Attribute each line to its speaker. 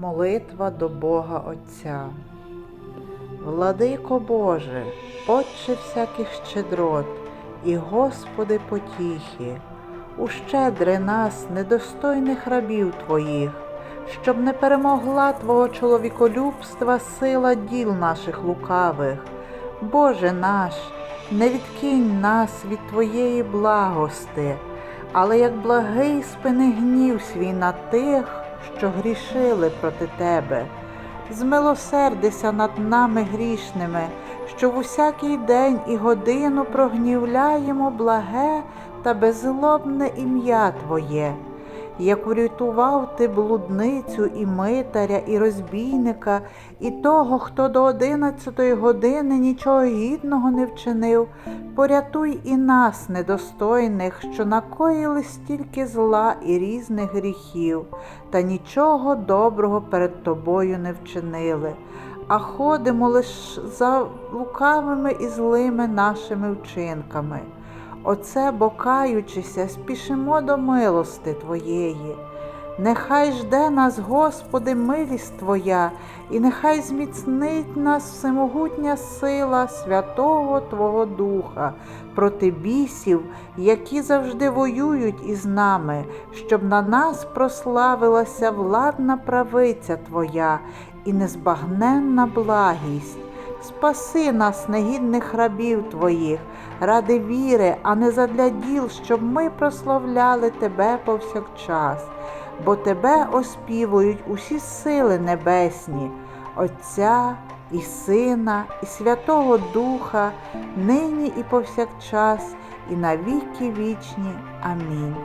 Speaker 1: Молитва до Бога Отця. Владико Боже, Отче всяких щедрот і Господи потіхи, ущедри нас, недостойних рабів Твоїх, щоб не перемогла Твого чоловіколюбства сила діл наших лукавих. Боже наш, не відкинь нас від Твоєї благости, але як благий спини гнів свій на тих, що грішили проти Тебе. Змилосердися над нами грішними, що в усякий день і годину прогнівляємо благе та беззлобне ім'я Твоє. Як врятував ти блудницю і митаря, і розбійника, і того, хто до одинадцятої години нічого гідного не вчинив, порятуй і нас, недостойних, що накоїли стільки зла і різних гріхів, та нічого доброго перед тобою не вчинили, а ходимо лиш за лукавими і злими нашими вчинками. Оце, бо каючися, спішимо до милости Твоєї. Нехай жде нас, Господи, милість Твоя, і нехай зміцнить нас всемогутня сила святого Твого Духа проти бісів, які завжди воюють із нами, щоб на нас прославилася владна правиця Твоя і незбагненна благість. Спаси нас, негідних рабів Твоїх, ради віри, а не задля діл, щоб ми прославляли Тебе повсякчас, бо Тебе оспівують усі сили небесні, Отця і Сина, і Святого Духа, нині і повсякчас, і на віки вічні. Амінь.